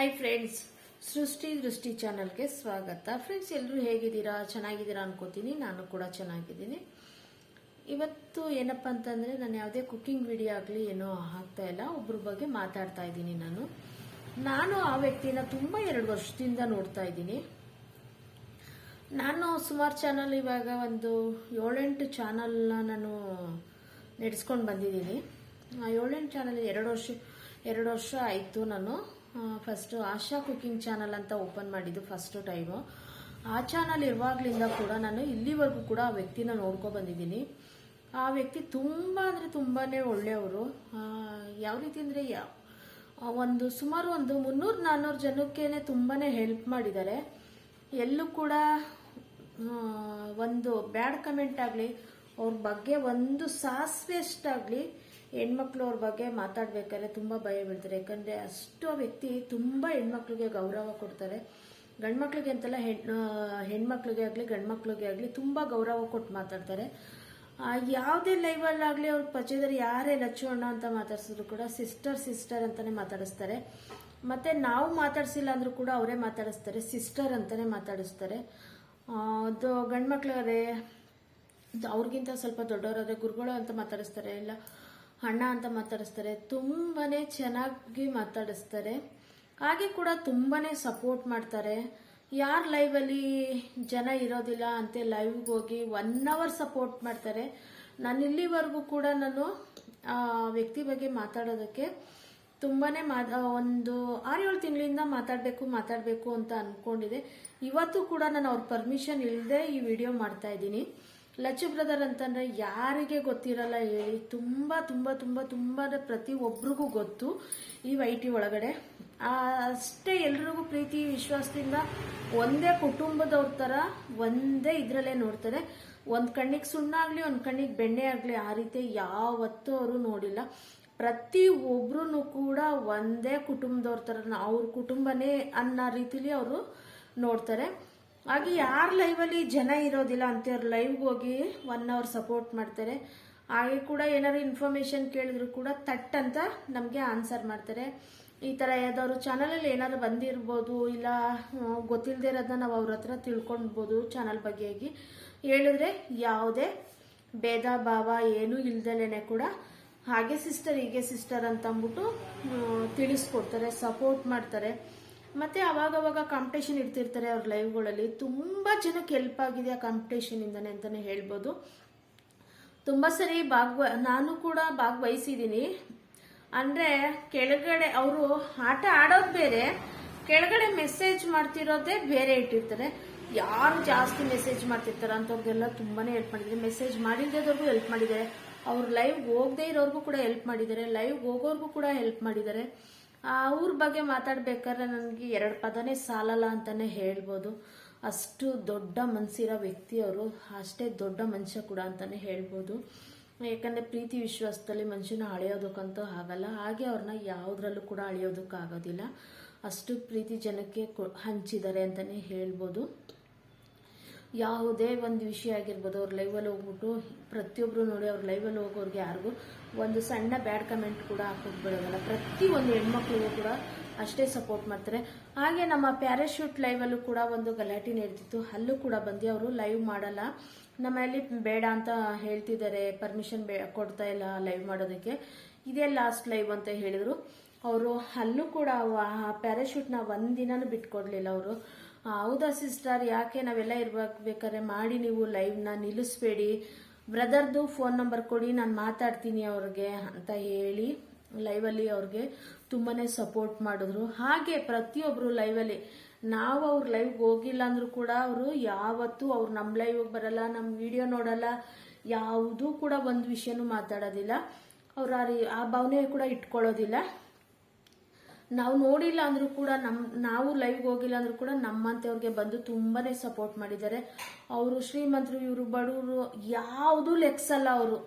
Hi friends ಸೃಷ್ಟಿ ದೃಷ್ಟಿ ಚಾನಲ್ಗೆ ಸ್ವಾಗತ. ಫ್ರೆಂಡ್ಸ್ ಎಲ್ಲರೂ ಹೇಗಿದ್ದೀರಾ? ಚೆನ್ನಾಗಿದ್ದೀರಾ ಅನ್ಕೋತೀನಿ. ನಾನು ಕೂಡ ಚೆನ್ನಾಗಿದ್ದೀನಿ. ಇವತ್ತು ಏನಪ್ಪ ಅಂತಂದರೆ ನಾನು ಯಾವುದೇ ಕುಕ್ಕಿಂಗ್ ವಿಡಿಯೋ ಆಗಲಿ ಏನೋ ಹಾಕ್ತಾ ಇಲ್ಲ. ಒಬ್ಬರ ಬಗ್ಗೆ ಮಾತಾಡ್ತಾ ಇದ್ದೀನಿ ನಾನು. ನಾನು ಆ ವ್ಯಕ್ತಿನ ತುಂಬ ಎರಡು ವರ್ಷದಿಂದ ನೋಡ್ತಾ ಇದ್ದೀನಿ. ನಾನು ಸುಮಾರು ಚಾನಲ್ ಇವಾಗ ಒಂದು ಏಳೆಂಟು ಚಾನಲ್ನ ನಾನು ನಡೆಸ್ಕೊಂಡು ಬಂದಿದ್ದೀನಿ. ಆ ಏಳೆಂಟು ಚಾನಲ್ ಎರಡು ವರ್ಷ ಎರಡು ವರ್ಷ ಆಯಿತು ನಾನು. ಫಸ್ಟು ಆಶಾ ಕುಕ್ಕಿಂಗ್ ಚಾನಲ್ ಅಂತ ಓಪನ್ ಮಾಡಿದ್ದು ಫಸ್ಟ್ ಟೈಮು ಆ ಚಾನಲ್ ಇರುವಾಗಲಿಂದ ಕೂಡ ನಾನು ಇಲ್ಲಿವರೆಗೂ ಕೂಡ ಆ ವ್ಯಕ್ತಿನ ನೋಡ್ಕೊ ಬಂದಿದ್ದೀನಿ. ಆ ವ್ಯಕ್ತಿ ತುಂಬ ಅಂದರೆ ತುಂಬಾ ಒಳ್ಳೆಯವರು. ಯಾವ ರೀತಿ ಅಂದರೆ ಒಂದು ಸುಮಾರು ಒಂದು ಮುನ್ನೂರು ನಾನ್ನೂರು ಜನಕ್ಕೇನೆ ತುಂಬಾ ಹೆಲ್ಪ್ ಮಾಡಿದ್ದಾರೆ. ಎಲ್ಲೂ ಕೂಡ ಒಂದು ಬ್ಯಾಡ್ ಕಮೆಂಟ್ ಆಗಲಿ, ಅವ್ರ ಬಗ್ಗೆ ಒಂದು ಸಾಸಿವೆಷ್ಟಾಗಲಿ ಹೆಣ್ಮಕ್ಳು ಅವ್ರ ಬಗ್ಗೆ ಮಾತಾಡ್ಬೇಕಾದ್ರೆ ತುಂಬ ಭಯ ಬೀಳ್ತಾರೆ. ಯಾಕಂದರೆ ಅಷ್ಟು ವ್ಯಕ್ತಿ ತುಂಬ ಹೆಣ್ಮಕ್ಳಿಗೆ ಗೌರವ ಕೊಡ್ತಾರೆ. ಗಂಡ್ಮಕ್ಳಿಗೆ ಅಂತೆಲ್ಲ ಹೆಣ್ಣು ಹೆಣ್ಮಕ್ಳಿಗೆ ಆಗಲಿ, ಗಂಡ್ಮಕ್ಳಿಗೆ ಆಗಲಿ ತುಂಬ ಗೌರವ ಕೊಟ್ಟು ಮಾತಾಡ್ತಾರೆ. ಯಾವುದೇ ಲೈವಲ್ಲಾಗಲಿ ಅವ್ರ ಪರಿಚಯದಲ್ಲಿ ಯಾರೇ ಲಚ್ಚೋಣ ಅಂತ ಮಾತಾಡ್ಸಿದ್ರು ಕೂಡ ಸಿಸ್ಟರ್ ಸಿಸ್ಟರ್ ಅಂತಲೇ ಮಾತಾಡಿಸ್ತಾರೆ. ಮತ್ತು ನಾವು ಮಾತಾಡಿಸಿಲ್ಲ ಅಂದರೂ ಕೂಡ ಅವರೇ ಮಾತಾಡಿಸ್ತಾರೆ ಸಿಸ್ಟರ್ ಅಂತಲೇ ಮಾತಾಡಿಸ್ತಾರೆ. ಅದು ಗಂಡ್ಮಕ್ಳಾದ್ರೆ ಅವ್ರಿಗಿಂತ ಸ್ವಲ್ಪ ದೊಡ್ಡವರಾದ್ರೆ ಗುರುಗಳು ಅಂತ ಮಾತಾಡಿಸ್ತಾರೆ. ಇಲ್ಲ ಅಣ್ಣ ಅಂತ ಮಾತಾಡಿಸ್ತಾರೆ, ತುಂಬಾನೇ ಚೆನ್ನಾಗಿ ಮಾತಾಡಿಸ್ತಾರೆ. ಹಾಗೆ ಕೂಡ ತುಂಬಾನೇ ಸಪೋರ್ಟ್ ಮಾಡ್ತಾರೆ. ಯಾರು ಲೈವಲ್ಲಿ ಜನ ಇರೋದಿಲ್ಲ ಅಂತ ಲೈವ್ಗೆ ಹೋಗಿ ಒನ್ ಅವರ್ ಸಪೋರ್ಟ್ ಮಾಡ್ತಾರೆ. ನಾನು ಇಲ್ಲಿವರೆಗೂ ಕೂಡ ನಾನು ವ್ಯಕ್ತಿ ಬಗ್ಗೆ ಮಾತಾಡೋದಕ್ಕೆ ತುಂಬಾನೇ ಮಾ ಒಂದು ಆರು ಏಳು ತಿಂಗಳಿಂದ ಮಾತಾಡಬೇಕು ಮಾತಾಡಬೇಕು ಅಂತ ಅನ್ಕೊಂಡಿದೆ. ಇವತ್ತು ಕೂಡ ನಾನು ಅವ್ರ ಪರ್ಮಿಷನ್ ಇಲ್ಲದೆ ಈ ವಿಡಿಯೋ ಮಾಡ್ತಾ ಇದ್ದೀನಿ. ಲಚ್ಚು ಬ್ರದರ್ ಅಂತಂದ್ರೆ ಯಾರಿಗೆ ಗೊತ್ತಿರಲ್ಲ ಹೇಳಿ. ತುಂಬಾ ತುಂಬಾ ತುಂಬಾ ತುಂಬಾ ಪ್ರತಿ ಒಬ್ರಿಗೂ ಗೊತ್ತು ಈ ವೈಟಿ ಒಳಗಡೆ. ಆ, ಅಷ್ಟೇ ಎಲ್ರಿಗೂ ಪ್ರೀತಿ ವಿಶ್ವಾಸದಿಂದ ಒಂದೇ ಕುಟುಂಬದವ್ರ ತರ ಒಂದೇ ಇದರಲ್ಲೇ ನೋಡ್ತಾರೆ. ಒಂದ್ ಕಣ್ಣಿಗೆ ಸುಣ್ಣ ಆಗಲಿ ಒಂದ್ ಕಣ್ಣಿಗೆ ಬೆಣ್ಣೆ ಆಗಲಿ ಆ ರೀತಿ ಯಾವತ್ತೂ ಅವರು ನೋಡಿಲ್ಲ. ಪ್ರತಿ ಒಬ್ರು ಕೂಡ ಒಂದೇ ಕುಟುಂಬದವ್ರ ತರ ಅವ್ರ ಕುಟುಂಬನೇ ಅನ್ನೋ ರೀತಿಲಿ ಅವರು ನೋಡ್ತಾರೆ. ಹಾಗೆ ಯಾರ ಲೈವಲ್ಲಿ ಜನ ಇರೋದಿಲ್ಲ ಅಂತ ಅವ್ರು ಲೈವ್ಗೆ ಹೋಗಿ ಒನ್ ಅವರ್ ಸಪೋರ್ಟ್ ಮಾಡ್ತಾರೆ. ಹಾಗೆ ಕೂಡ ಏನಾದ್ರು ಇನ್ಫಾರ್ಮೇಶನ್ ಕೇಳಿದ್ರು ಕೂಡ ತಟ್ ಅಂತ ನಮಗೆ ಆನ್ಸರ್ ಮಾಡ್ತಾರೆ. ಈ ಥರ ಯಾವ್ದಾದ್ರು ಚಾನಲಲ್ಲಿ ಏನಾದ್ರು ಬಂದಿರ್ಬೋದು ಇಲ್ಲ ಗೊತ್ತಿಲ್ಲದೆ ಇರೋದನ್ನ ನಾವು ಅವ್ರ ಹತ್ರ ತಿಳ್ಕೊಳ್ಬೋದು ಚಾನಲ್ ಬಗ್ಗೆಯಾಗಿ ಹೇಳಿದ್ರೆ ಯಾವುದೇ ಭೇದ ಭಾವ ಏನೂ ಇಲ್ದಲೇನೆ ಕೂಡ ಹಾಗೆ ಸಿಸ್ಟರ್ ಹೀಗೆ ಸಿಸ್ಟರ್ ಅಂತ ಅಂದ್ಬಿಟ್ಟು ತಿಳಿಸ್ಕೊಡ್ತಾರೆ ಸಪೋರ್ಟ್ ಮಾಡ್ತಾರೆ. ಮತ್ತೆ ಅವಾಗವಾಗ ಅವಾಗ ಕಾಂಪಿಟೇಷನ್ ಇಡ್ತಿರ್ತಾರೆ ಅವ್ರ ಲೈವ್ಗಳಲ್ಲಿ ತುಂಬಾ ಜನಕ್ಕೆ ಹೆಲ್ಪ್ ಆಗಿದೆ ಆ ಕಾಂಪಿಟೇಷನ್ ಇಂದಾನೆ ಅಂತಾನೆ ಹೇಳ್ಬೋದು. ತುಂಬಾ ಸರಿ ಭಾಗವ, ನಾನು ಕೂಡ ಭಾಗವಹಿಸಿದ್ದೀನಿ. ಅಂದ್ರೆ ಕೆಳಗಡೆ ಅವರು ಆಟ ಆಡೋದು ಬೇರೆ, ಕೆಳಗಡೆ ಮೆಸೇಜ್ ಮಾಡ್ತಿರೋದೇ ಬೇರೆ ಇಟ್ಟಿರ್ತಾರೆ. ಯಾರು ಜಾಸ್ತಿ ಮೆಸೇಜ್ ಮಾಡ್ತಿರ್ತಾರ ಅಂತವ್ರಿಗೆಲ್ಲ ತುಂಬಾನೇ ಹೆಲ್ಪ್ ಮಾಡಿದ್ದಾರೆ. ಮೆಸೇಜ್ ಮಾಡಿಲ್ದೇದವ್ರಿಗೂ ಹೆಲ್ಪ್ ಮಾಡಿದ್ದಾರೆ. ಅವ್ರು ಲೈವ್ ಹೋಗದೆ ಇರೋರ್ಗೂ ಕೂಡ ಹೆಲ್ಪ್ ಮಾಡಿದ್ದಾರೆ. ಲೈವ್ ಹೋಗೋರ್ಗೂ ಕೂಡ ಹೆಲ್ಪ್ ಮಾಡಿದ್ದಾರೆ. ಅವ್ರ ಬಗ್ಗೆ ಮಾತಾಡ್ಬೇಕಾದ್ರೆ ನನಗೆ ಎರಡು ಪದನೇ ಸಾಲಲ್ಲ ಅಂತಾನೆ ಹೇಳ್ಬೋದು. ಅಷ್ಟು ದೊಡ್ಡ ಮನಸ್ಸಿರೋ ವ್ಯಕ್ತಿ ಅವರು ಅಷ್ಟೇ ದೊಡ್ಡ ಮನುಷ್ಯ ಕೂಡ ಅಂತಾನೆ ಹೇಳ್ಬೋದು. ಯಾಕಂದ್ರೆ ಪ್ರೀತಿ ವಿಶ್ವಾಸದಲ್ಲಿ ಮನುಷ್ಯನ ಅಳೆಯೋದಕ್ಕಂತೂ ಆಗಲ್ಲ. ಹಾಗೆ ಅವ್ರನ್ನ ಯಾವುದ್ರಲ್ಲೂ ಕೂಡ ಅಳೆಯೋದಕ್ಕಾಗೋದಿಲ್ಲ. ಅಷ್ಟು ಪ್ರೀತಿ ಜನಕ್ಕೆ ಹಂಚಿದ್ದಾರೆ ಅಂತಾನೆ ಹೇಳ್ಬೋದು. ಯಾವುದೇ ಒಂದು ವಿಷಯ ಆಗಿರ್ಬೋದು, ಅವ್ರ ಲೈವಲ್ಲಿ ಹೋಗ್ಬಿಟ್ಟು ಪ್ರತಿಯೊಬ್ರು ನೋಡಿ ಅವ್ರ ಲೈವಲ್ಲಿ ಹೋಗೋರ್ಗೆ ಯಾರಿಗೂ ಒಂದು ಸಣ್ಣ ಬ್ಯಾಡ್ ಕಮೆಂಟ್ ಕೂಡ ಬಿಡೋದಲ್ಲ. ಪ್ರತಿ ಒಂದು ಹೆಣ್ಮಕ್ಳಿಗೂ ಕೂಡ ಅಷ್ಟೇ ಸಪೋರ್ಟ್ ಮಾಡ್ತಾರೆ. ಹಾಗೆ ನಮ್ಮ ಪ್ಯಾರಾಶೂಟ್ ಲೈವಲ್ಲೂ ಕೂಡ ಒಂದು ಗಲಾಟೆ ನಡೆದಿತ್ತು ಅಲ್ಲೂ ಕೂಡ ಬಂದು ಅವರು ಲೈವ್ ಮಾಡಲ್ಲ. ನಮ್ಮಲ್ಲಿ ಬೇಡ ಅಂತ ಹೇಳ್ತಿದ್ದಾರೆ ಪರ್ಮಿಷನ್ ಬೇ ಕೊಡ್ತಾ ಇಲ್ಲ ಲೈವ್ ಮಾಡೋದಕ್ಕೆ. ಇದೇ ಲಾಸ್ಟ್ ಲೈವ್ ಅಂತ ಹೇಳಿದರು. ಅವರು ಅಲ್ಲೂ ಕೂಡ ಪ್ಯಾರಾಶೂಟ್ನ ಒಂದಿನನೂ ಬಿಟ್ಕೊಡ್ಲಿಲ್ಲ ಅವರು. ಹೌದಾ ಸಿಸ್ಟರ್? ಯಾಕೆ ನಾವೆಲ್ಲ ಇರ್ಬೇಕಾದ್ರೆ ಮಾಡಿ ನೀವು ಲೈವ್ನ ನಿಲ್ಲಿಸ್ಬೇಡಿ. ಬ್ರದರ್ದು ಫೋನ್ ನಂಬರ್ ಕೊಡಿ, ನಾನು ಮಾತಾಡ್ತೀನಿ ಅವ್ರಿಗೆ ಅಂತ ಹೇಳಿ ಲೈವಲ್ಲಿ ಅವ್ರಿಗೆ ತುಂಬಾನೇ ಸಪೋರ್ಟ್ ಮಾಡಿದ್ರು. ಹಾಗೆ ಪ್ರತಿಯೊಬ್ರು ಲೈವಲ್ಲಿ ನಾವು ಅವ್ರ ಲೈವ್ಗೆ ಹೋಗಿಲ್ಲ ಅಂದ್ರೂ ಕೂಡ ಅವರು ಯಾವತ್ತೂ ಅವ್ರು ನಮ್ಮ ಲೈವ್ಗೆ ಬರಲ್ಲ ನಮ್ಮ ವಿಡಿಯೋ ನೋಡಲ್ಲ, ಯಾವುದೂ ಕೂಡ ಒಂದು ವಿಷಯನೂ ಮಾತಾಡೋದಿಲ್ಲ. ಅವ್ರು ಆ ಭಾವನೆ ಕೂಡ ಇಟ್ಕೊಳ್ಳೋದಿಲ್ಲ. ನಾವು ನೋಡಿಲ್ಲ ಅಂದ್ರೂ ಕೂಡ ನಮ್, ನಾವು ಲೈವ್ಗೆ ಹೋಗಿಲ್ಲ ಅಂದ್ರೂ ಕೂಡ ನಮ್ಮಂತೆಯವ್ರಿಗೆ ಬಂದು ತುಂಬಾನೇ ಸಪೋರ್ಟ್ ಮಾಡಿದ್ದಾರೆ. ಅವರು ಶ್ರೀಮಂತರು, ಇವರು ಬಡವರು, ಯಾವುದೂ ಲೆಕ್ಸಲ್ಲ ಅವರು.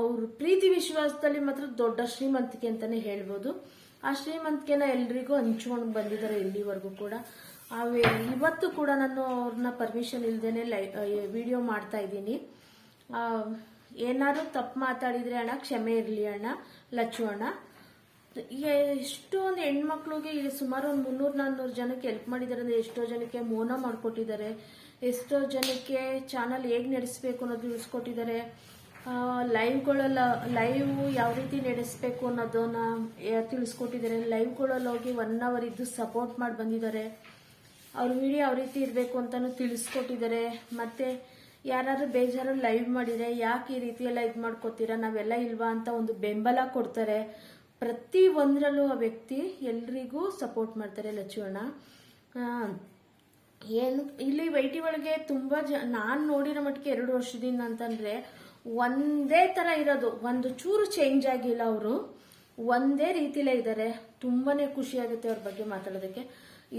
ಅವರು ಪ್ರೀತಿ ವಿಶ್ವಾಸದಲ್ಲಿ ಮಾತ್ರ ದೊಡ್ಡ ಶ್ರೀಮಂತಿಕೆ ಅಂತಾನೆ ಹೇಳ್ಬೋದು. ಆ ಶ್ರೀಮಂತಿಕೆನ ಎಲ್ರಿಗೂ ಹಂಚ್ಕೊಂಡು ಬಂದಿದ್ದಾರೆ ಇಲ್ಲಿವರೆಗೂ ಕೂಡ. ಅವೇ ಇವತ್ತು ಕೂಡ ನಾನು ಅವ್ರನ್ನ ಪರ್ಮಿಷನ್ ಇಲ್ದೇನೆ ಲೈ ವಿಡಿಯೋ ಮಾಡ್ತಾ ಇದ್ದೀನಿ. ಏನಾದ್ರು ತಪ್ಪು ಮಾತಾಡಿದ್ರೆ ಅಣ್ಣ, ಕ್ಷಮೆ ಇರಲಿ ಅಣ್ಣ, ಲಚ್ಚು ಅಣ್ಣ. ಎಷ್ಟೊಂದು ಹೆಣ್ಮಕ್ಳಿಗೆ ಸುಮಾರು ಒಂದು ಮುನ್ನೂರು ನಾನ್ನೂರು ಜನಕ್ಕೆ ಹೆಲ್ಪ್ ಮಾಡಿದ್ದಾರೆ. ಅಂದರೆ ಎಷ್ಟೋ ಜನಕ್ಕೆ ಮೌನ ಮಾಡಿಕೊಟ್ಟಿದ್ದಾರೆ. ಎಷ್ಟೋ ಜನಕ್ಕೆ ಚಾನಲ್ ಹೇಗೆ ನಡೆಸಬೇಕು ಅನ್ನೋದು ತಿಳಿಸ್ಕೊಟ್ಟಿದ್ದಾರೆ. ಲೈವ್ಗಳೆಲ್ಲ ಲೈವ್ ಯಾವ ರೀತಿ ನಡೆಸಬೇಕು ಅನ್ನೋದನ್ನ ತಿಳಿಸ್ಕೊಟ್ಟಿದ್ದಾರೆ. ಲೈವ್ಗಳಲ್ಲಿ ಹೋಗಿ ಒನ್ ಅವರ್ ಇದ್ದು ಸಪೋರ್ಟ್ ಮಾಡಿ ಬಂದಿದ್ದಾರೆ. ಅವ್ರ ವಿಡಿಯೋ ಯಾವ ರೀತಿ ಇರಬೇಕು ಅಂತಲೂ ತಿಳಿಸ್ಕೊಟ್ಟಿದ್ದಾರೆ. ಮತ್ತೆ ಯಾರಾದ್ರೂ ಬೇಜಾರು ಲೈವ್ ಮಾಡಿದರೆ ಯಾಕೆ ಈ ರೀತಿ ಎಲ್ಲ ಇದು ಮಾಡ್ಕೋತೀರಾ? ನಾವೆಲ್ಲ ಇಲ್ವಾ ಅಂತ ಒಂದು ಬೆಂಬಲ ಕೊಡ್ತಾರೆ. ಪ್ರತಿ ಒಂದರಲ್ಲೂ ಆ ವ್ಯಕ್ತಿ ಎಲ್ರಿಗೂ ಸಪೋರ್ಟ್ ಮಾಡ್ತಾರೆ ಲಚ್ಚುವಣ್ಣ. ಏನು, ಇಲ್ಲಿ ವೈಟಿ ಒಳಗೆ ತುಂಬಾ ಜ, ನಾನು ನೋಡಿರೋ ಮಟ್ಟಿಗೆ ಎರಡು ವರ್ಷದಿಂದ ಅಂತಂದ್ರೆ ಒಂದೇ ತರ ಇರೋದು. ಒಂದು ಚೂರು ಚೇಂಜ್ ಆಗಿಲ್ಲ ಅವರು. ಒಂದೇ ರೀತಿಲೇ ಇದ್ದಾರೆ. ತುಂಬಾನೇ ಖುಷಿ ಆಗುತ್ತೆ ಅವ್ರ ಬಗ್ಗೆ ಮಾತಾಡೋದಕ್ಕೆ.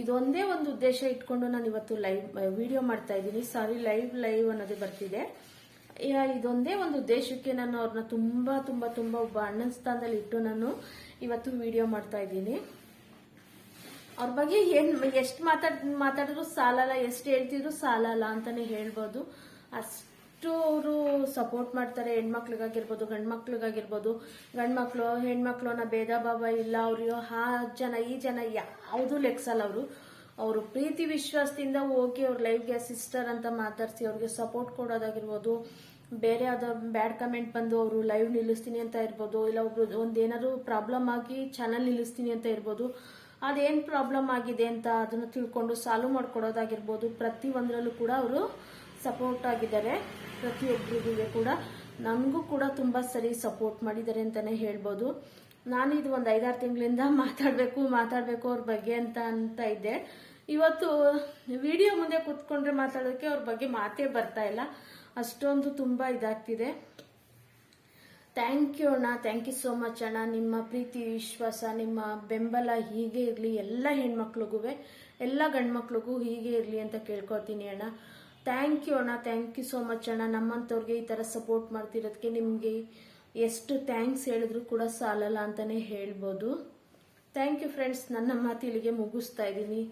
ಇದೊಂದೇ ಒಂದು ಉದ್ದೇಶ ಇಟ್ಕೊಂಡು ನಾನು ಇವತ್ತು ಲೈವ್ ವಿಡಿಯೋ ಮಾಡ್ತಾ ಇದ್ದೀನಿ. ಸಾರಿ ಲೈವ್ ಲೈವ್ ಅನ್ನೋದೇ ಬರ್ತಿದೆ. ಇದೊಂದೇ ಒಂದು ಉದ್ದೇಶಕ್ಕೆ ನಾನು ಅವ್ರನ್ನ ತುಂಬಾ ತುಂಬಾ ತುಂಬಾ ಒಬ್ಬ ಅಣ್ಣನ ಸ್ಥಾನದಲ್ಲಿ ಇಟ್ಟು ನಾನು ಇವತ್ತು ವಿಡಿಯೋ ಮಾಡ್ತಾ ಇದ್ದೀನಿ. ಅವ್ರ ಬಗ್ಗೆ ಏನ್, ಎಷ್ಟು ಮಾತಾಡ್, ಮಾತಾಡಿದ್ರು ಸಾಲಲ್ಲ, ಎಷ್ಟು ಹೇಳ್ತಿದ್ರು ಸಾಲಲ್ಲ ಅಂತಾನೆ ಹೇಳ್ಬೋದು. ಅಷ್ಟು ಅವರು ಸಪೋರ್ಟ್ ಮಾಡ್ತಾರೆ. ಹೆಣ್ಮಕ್ಳಿಗಾಗಿರ್ಬೋದು ಗಂಡ್ ಮಕ್ಳಿಗಾಗಿರ್ಬೋದು ಗಂಡ್ ಮಕ್ಳು ಹೆಣ್ಮಕ್ಳು ಅನ್ನೋ ಭೇದ ಭಾವ ಇಲ್ಲ ಅವರು ಆ ಜನ, ಈ ಜನ, ಯಾವುದು ಲೆಕ್ಸಲ್ಲ ಅವರು. ಅವರು ಪ್ರೀತಿ ವಿಶ್ವಾಸದಿಂದ ಹೋಗಿ ಅವ್ರ ಲೈಫ್ಗೆ ಸಿಸ್ಟರ್ ಅಂತ ಮಾತಾಡಿಸಿ ಅವ್ರಿಗೆ ಸಪೋರ್ಟ್ ಕೊಡೋದಾಗಿರ್ಬೋದು, ಬೇರೆ ಯಾವ್ದೋ ಬ್ಯಾಡ್ ಕಮೆಂಟ್ ಬಂದು ಅವರು ಲೈವ್ ನಿಲ್ಲಿಸ್ತೀನಿ ಅಂತ ಇರ್ಬೋದು, ಇಲ್ಲ ಒಬ್ರು ಒಂದೇನಾದ್ರು ಪ್ರಾಬ್ಲಮ್ ಆಗಿ ಚಾನಲ್ ನಿಲ್ಲಿಸ್ತೀನಿ ಅಂತ ಇರ್ಬೋದು, ಅದೇನ್ ಪ್ರಾಬ್ಲಮ್ ಆಗಿದೆ ಅಂತ ಅದನ್ನ ತಿಳ್ಕೊಂಡು ಸಾಲ್ವ್ ಮಾಡ್ಕೊಡೋದಾಗಿರ್ಬೋದು ಪ್ರತಿ ಒಂದರಲ್ಲೂ ಕೂಡ ಅವರು ಸಪೋರ್ಟ್ ಆಗಿದ್ದಾರೆ ಪ್ರತಿಯೊಬ್ಬರಿಗೂ ಕೂಡ. ನನಗೂ ಕೂಡ ತುಂಬಾ ಸರಿ ಸಪೋರ್ಟ್ ಮಾಡಿದ್ದಾರೆ ಅಂತಾನೆ ಹೇಳ್ಬೋದು. ನಾನು ಇದು ಒಂದು ಐದಾರು ತಿಂಗಳಿಂದ ಮಾತಾಡಬೇಕು ಮಾತಾಡಬೇಕು ಅವ್ರ ಬಗ್ಗೆ ಅಂತ ಅಂತ ಇದ್ದೆ. ಇವತ್ತು ವಿಡಿಯೋ ಮುಂದೆ ಕೂತ್ಕೊಂಡ್ರೆ ಮಾತಾಡೋಕೆ ಅವ್ರ ಬಗ್ಗೆ ಮಾತೇ ಬರ್ತಾ ಇಲ್ಲ. ಅಷ್ಟೊಂದು ತುಂಬಾ ಇದಾಗ್ತಿದೆ. ಥ್ಯಾಂಕ್ ಯು ಅಣ್ಣ ಥ್ಯಾಂಕ್ ಯು ಸೋ ಮಚ್ ಅಣ್ಣ. ನಿಮ್ಮ ಪ್ರೀತಿ, ವಿಶ್ವಾಸ, ನಿಮ್ಮ ಬೆಂಬಲ ಹೀಗೆ ಇರಲಿ, ಎಲ್ಲ ಹೆಣ್ಮಕ್ಳಿಗೂ ಎಲ್ಲ ಗಂಡ್ಮಕ್ಳಿಗೂ ಹೀಗೆ ಇರಲಿ ಅಂತ ಕೇಳ್ಕೊತೀನಿ ಅಣ್ಣ. ಥ್ಯಾಂಕ್ ಯು ಅಣ್ಣ ಥ್ಯಾಂಕ್ ಯು ಸೋ ಮಚ್ ಅಣ್ಣ. ನಮ್ಮಂಥವ್ರಿಗೆ ಈ ಥರ ಸಪೋರ್ಟ್ ಮಾಡ್ತಿರೋದಕ್ಕೆ ನಿಮಗೆ ಎಷ್ಟು ಥ್ಯಾಂಕ್ಸ್ ಹೇಳಿದ್ರು ಕೂಡ ಸಾಲಲ್ಲ ಅಂತಲೇ ಹೇಳ್ಬೋದು. ಥ್ಯಾಂಕ್ ಯು ಫ್ರೆಂಡ್ಸ್ ನನ್ನ ಮಾತಿಲಿಗೆ ಮುಗಿಸ್ತಾ ಇದ್ದೀನಿ.